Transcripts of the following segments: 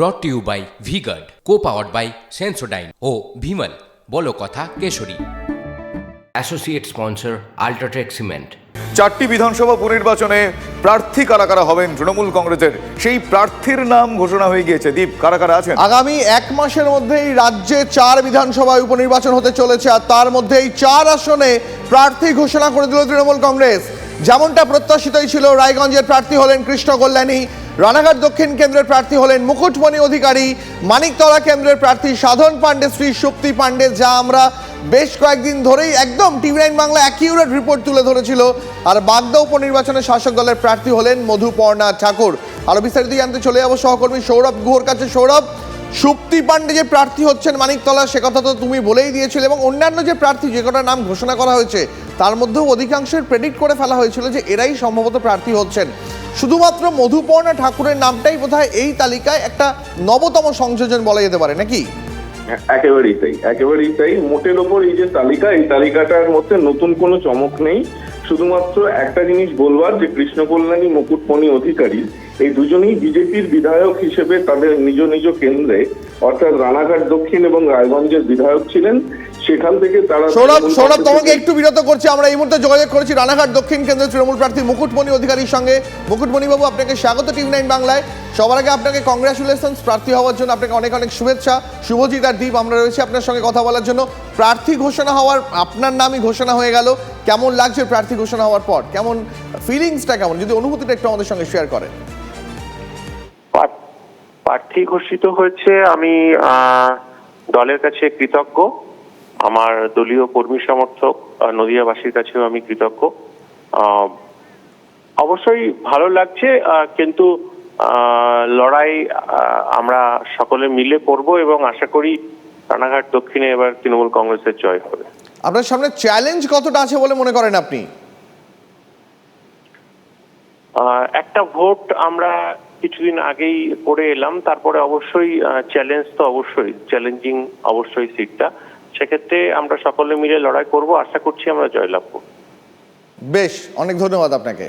Brought to you by Vguard co powered by Sensodyne ও ভিমল বলো কথা Kesari. Associate sponsor UltraTech cement চারটি বিধানসভা উপনির্বাচনে প্রার্থী কারা কারা হবেন তৃণমূল কংগ্রেসের? সেই প্রার্থীর নাম ঘোষণা হয়ে গিয়েছে। দীপ কারা কারা আছেন? আগামী এক মাসের মধ্যেই রাজ্যে চার বিধানসভায় উপনির্বাচন হতে চলেছে আর তার মধ্যেই চার আসনে প্রার্থী ঘোষণা করে দিল তৃণমূল কংগ্রেস। যেমনটা প্রত্যাশিতই ছিল রায়গঞ্জের প্রার্থী হলেন কৃষ্ণ কল্যাণী রানাঘাট দক্ষিণ কেন্দ্রের প্রার্থী হলেন মুকুটমণি অধিকারী, মানিকতলা কেন্দ্রের প্রার্থী সাধন পাণ্ডে, শ্রী শক্তি পাণ্ডে, যা আমরা বেশ কয়েকদিন ধরেই একদম TV nine Bangla accurate report তুলে ধরেছিল। আর বাগদা উপনির্বাচনে শাসক দলের প্রার্থী হলেন মধুপর্ণা ঠাকুর। আরও বিস্তারিত জানতে চলে যাব সহকর্মী সৌরভ গুহর কাছে। সৌরভ, সুপ্তি পাণ্ডে যে প্রার্থী হচ্ছেন মানিকতলা, সে কথা তো তুমি বলেই দিয়েছিলে এবং অন্যান্য যে প্রার্থী, যে কটা নাম ঘোষণা করা হয়েছে তার মধ্যেও অধিকাংশের প্রেডিক্ট করে ফেলা হয়েছিল যে এরাই সম্ভবত প্রার্থী হচ্ছেন। শুধুমাত্র মধুপর্ণা ঠাকুরের নামটাই বোধহয় এই তালিকায় একটা নবতম সংযোজন বলা যেতে পারে, নাকি? একেবারেই তাই একেবারেই তাই। মোটের ওপর এই যে তালিকা, এই তালিকাটার মধ্যে নতুন কোনো চমক নেই। শুধুমাত্র একটা জিনিস বলবার, যে কৃষ্ণ কল্যাণী মুকুটমণি অধিকারী, এই দুজনেই বিজেপির বিধায়ক হিসেবে তাদের নিজ নিজ কেন্দ্রে, অর্থাৎ রানাঘাট দক্ষিণ এবং রায়গঞ্জের বিধায়ক ছিলেন। সেখান থেকে তারা সৌরভ সৌরভ তোমাকে একটু বিরত করছি। আমরা এই মুহূর্তে যোগাযোগ করেছি রানাঘাট দক্ষিণ কেন্দ্রের তৃণমূল প্রার্থী মুকুটমণি অধিকারীর সঙ্গে। মুকুটমণি বাবু আপনাকে স্বাগত টিভি নাইন বাংলায়। সবার আগে আপনাকে কংগ্রাচুলেশনস প্রার্থী হওয়ার জন্য আপনাকে অনেক অনেক শুভেচ্ছা। শুভজিৎ আর দীপ আমরা রয়েছি আপনার সঙ্গে কথা বলার জন্য। প্রার্থী ঘোষণা হওয়ার আপনার নামই ঘোষণা হয়ে গেল। কেমন লাগছে প্রার্থী ঘোষণা হওয়ার পর? কেমন ফিলিংসটা কেমন? যদি অনুভূতিটা একটু আমাদের সঙ্গে শেয়ার করেন। প্রার্থী ঘোষিত হয়েছে আমি আহ, দলের কাছে কৃতজ্ঞ। আমার দলীয় কর্মী সমর্থক নদিয়াবাসীর কাছেও আমি কৃতজ্ঞ। অবশ্যই ভালো লাগছে কিন্তু লড়াই আমরা সকলে মিলে করব এবং আশা করি রানাঘাট দক্ষিণে এবার তৃণমূল কংগ্রেসের জয় হবে। আপনার সামনে চ্যালেঞ্জ কতটা আছে বলে মনে করেন আপনি? একটা ভোট আমরা কিছুদিন আগেই করে এলাম তারপরে অবশ্যই চ্যালেঞ্জ তো অবশ্যই চ্যালেঞ্জিং অবশ্যই সিটটা সেক্ষেত্রে আমরা সকলে মিলে লড়াই করব। আশা করছি আমরা জয়লাভ করব। বেশ অনেক ধন্যবাদ আপনাকে।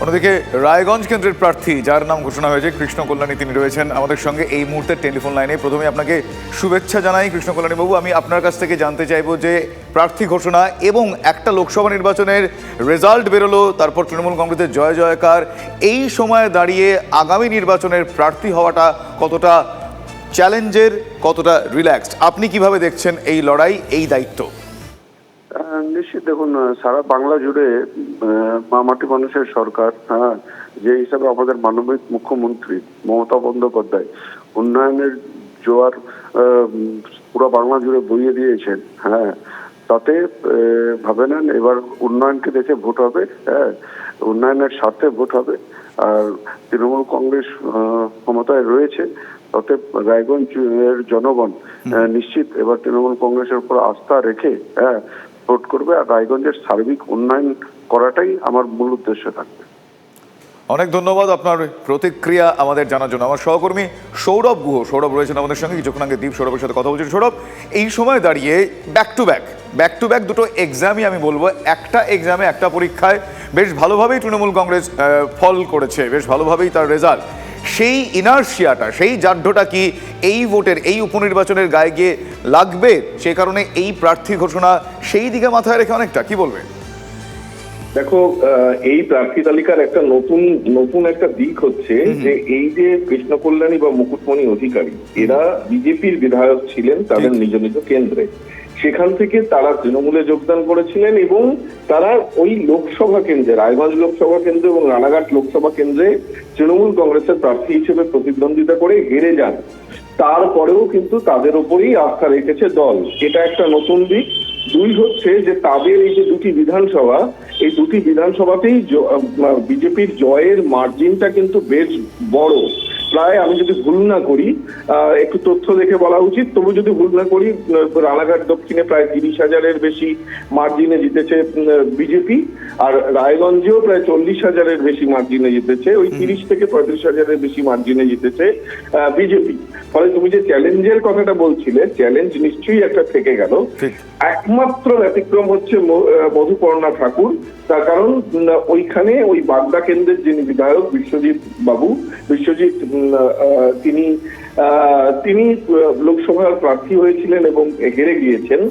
অন্যদিকে রায়গঞ্জ কেন্দ্রের প্রার্থী যার নাম ঘোষণা হয়েছে কৃষ্ণ কল্যাণী তিনি রয়েছেন। আমাদের সঙ্গে এই মুহূর্তে টেলিফোন লাইনে প্রথমে আপনাকে শুভেচ্ছা জানাই কৃষ্ণ কল্যাণী বাবু। আমি আপনার কাছ থেকে জানতে চাইব যে প্রার্থী ঘোষণা এবং একটা লোকসভা নির্বাচনের রেজাল্ট বেরোলো তারপর তৃণমূল কংগ্রেসের জয় জয়কার। এই সময়ে দাঁড়িয়ে আগামী নির্বাচনের প্রার্থী হওয়াটা কতটা চ্যালেঞ্জের কতটা রিল্যাক্সড আপনি কীভাবে দেখছেন এই লড়াই এই দায়িত্ব? নিশ্চিত দেখুন সারা বাংলা জুড়ে আহ, মা মাটি মানুষের সরকার হ্যাঁ যে হিসাবে আমাদের মানবিক মুখ্যমন্ত্রী মমতা বন্দ্যোপাধ্যায় উন্নয়নের জোয়ার পুরো বাংলা জুড়ে বইয়ে দিয়েছেন হ্যাঁ তাতে ভাবে নেন এবার উন্নয়নকে দেখে ভোট হবে হ্যাঁ উন্নয়নের স্বার্থে ভোট হবে আর তৃণমূল কংগ্রেস ক্ষমতায় রয়েছে তাতে রায়গঞ্জ এর জনগণ নিশ্চিত এবার তৃণমূল কংগ্রেসের উপর আস্থা রেখে হ্যাঁ ভোট করবে আর রায়গঞ্জের সার্বিক উন্নয়ন করাটাই আমার মূল উদ্দেশ্য থাকবে। অনেক ধন্যবাদ আপনার প্রতিক্রিয়া আমাদের জানার জন্য। আমার সহকর্মী সৌরভ গুহ সৌরভ রয়েছেন আমাদের সঙ্গে। কিছুক্ষণ আগে দীপ সৌরভের সাথে কথা বলছেন সৌরভ এই সময় দাঁড়িয়ে back to back back to back দুটো এক্সামই আমি বলব। একটা এক্সামে একটা পরীক্ষায় বেশ ভালোভাবেই তৃণমূল কংগ্রেস ফল করেছে। বেশ ভালোভাবেই তার রেজাল্ট সেই ইনার্শিয়াটা সেই জাড্যটা কি এই ভোটের এই উপনির্বাচনের গায়ে গিয়ে লাগবে? সে কারণে এই প্রার্থী ঘোষণা সেই দিকে মাথায় রেখে অনেকটা কি বলবেন দেখো এই প্রার্থী তালিকার একটা নতুন নতুন একটা দিক হচ্ছে যে এই যে কৃষ্ণ কল্যাণী বা মুকুটমণি অধিকারী এরা বিজেপির বিধায়ক ছিলেন তাদের নিজ নিজ কেন্দ্রে। সেখান থেকে তারা তৃণমূলে যোগদান করেছিলেন এবং তারা ওই লোকসভা কেন্দ্রে, রায়গঞ্জ লোকসভা কেন্দ্র এবং রানাঘাট লোকসভা কেন্দ্রে তৃণমূল কংগ্রেসের প্রার্থী হিসেবে প্রতিদ্বন্দ্বিতা করে হেরে যান। তারপরেও কিন্তু তাদের উপরেই আস্থা রেখেছে দল। এটা একটা নতুন দিক। দুই হচ্ছে যে তাদের এই যে দুটি বিধানসভা, এই দুটি বিধানসভাতেই বিজেপির জয়ের মার্জিনটা কিন্তু বেশ বড়। প্রায় আমি যদি ভুল না করি একটু তথ্য দেখে বলা উচিত। তবু যদি ভুল না করি রানাঘাট দক্ষিণে প্রায় তিরিশ হাজারের বেশি মার্জিনে জিতেছে বিজেপি। আর রায়গঞ্জেও প্রায় চল্লিশ হাজারের বেশি মার্জিনে জিতেছে ওই তিরিশ থেকে পঁয়ত্রিশ হাজারের বেশি মার্জিনে জিতেছে বিজেপি। ফলে তুমি যে চ্যালেঞ্জের কথাটা বলছিলে চ্যালেঞ্জ নিশ্চয়ই একটা থেকে গেল। একমাত্র ব্যতিক্রম হচ্ছে মধুপর্ণা ঠাকুর। তার কারণ ওইখানে ওই বাগদা কেন্দ্রের যিনি বিধায়ক বিশ্বজিৎ বাবু বিশ্বজিৎ তিনি তিনি লোকসভার প্রার্থী হয়েছিলেন এবং হেরে গিয়েছেন।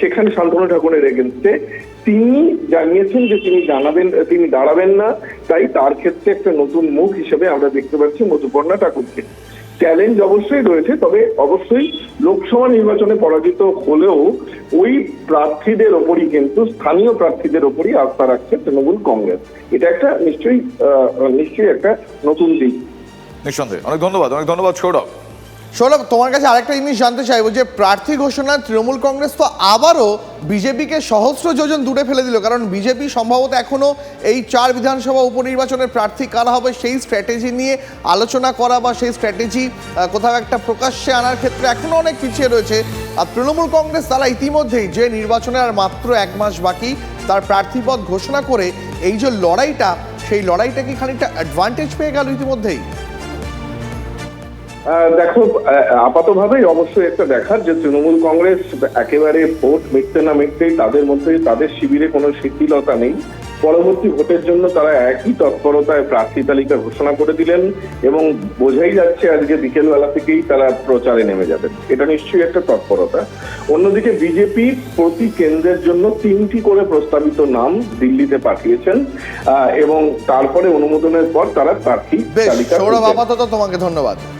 সেখানে শান্তনু ঠাকুরের এগেনস্টে তিনি জানিয়েছেন যে তিনি জানাবেন তিনি দাঁড়াবেন না। তাই তার ক্ষেত্রে একটা নতুন মুখ হিসেবে আমরা দেখতে পাচ্ছি মধুপর্ণা ঠাকুরকে। চ্যালেঞ্জ অবশ্যই রয়েছে তবে অবশ্যই লোকসভা নির্বাচনে পরাজিত হলেও ওই প্রার্থীদের ওপরই কিন্তু স্থানীয় প্রার্থীদের ওপরই আস্থা রাখছে তৃণমূল কংগ্রেস। এটা একটা নিশ্চয়ই আহ, নিশ্চয়ই একটা নতুন দিক। নিঃসন্দেহে। অনেক ধন্যবাদ অনেক ধন্যবাদ সৌরভ। সৌরভ, তোমার কাছে আরেকটা জিনিস জানতে চাইব যে প্রার্থী ঘোষণা তৃণমূল কংগ্রেস তো আবারও বিজেপিকে সহস্র যোজন দূরে ফেলে দিল, কারণ বিজেপি সম্ভবত এখনও এই চার বিধানসভা উপনির্বাচনের প্রার্থী কারা হবে সেই স্ট্র্যাটেজি নিয়ে আলোচনা করা বা সেই স্ট্র্যাটেজি কোথাও একটা প্রকাশ্যে আনার ক্ষেত্রে এখনও অনেক পিছিয়ে রয়েছে। আর তৃণমূল কংগ্রেস তারা ইতিমধ্যেই যে নির্বাচনে আর মাত্র এক মাস বাকি, তার প্রার্থীপদ ঘোষণা করে এই যে লড়াইটা, সেই লড়াইটা কি খানিকটা অ্যাডভান্টেজ পেয়ে গেল ইতিমধ্যেই? দেখো আহ, আপাতভাবেই অবশ্যই একটা দেখার যে তৃণমূল কংগ্রেস একেবারে ভোট মিটতে না মিটতেই তাদের মধ্যে তাদের শিবিরে কোনো শিথিলতা নেই। পরবর্তী ভোটের জন্য তারা একই তৎপরতায় প্রার্থী তালিকা ঘোষণা করে দিলেন এবং বোঝাই যাচ্ছে আজকে বিকেলবেলা থেকেই তারা প্রচারে নেমে যাবেন। এটা নিশ্চয়ই একটা তৎপরতা। অন্যদিকে বিজেপি প্রতি কেন্দ্রের জন্য তিনটি করে প্রস্তাবিত নাম দিল্লিতে পাঠিয়েছেন এবং তারপরে অনুমোদনের পর তারা প্রার্থী তালিকা সৌরভ আপাতত তোমাকে ধন্যবাদ।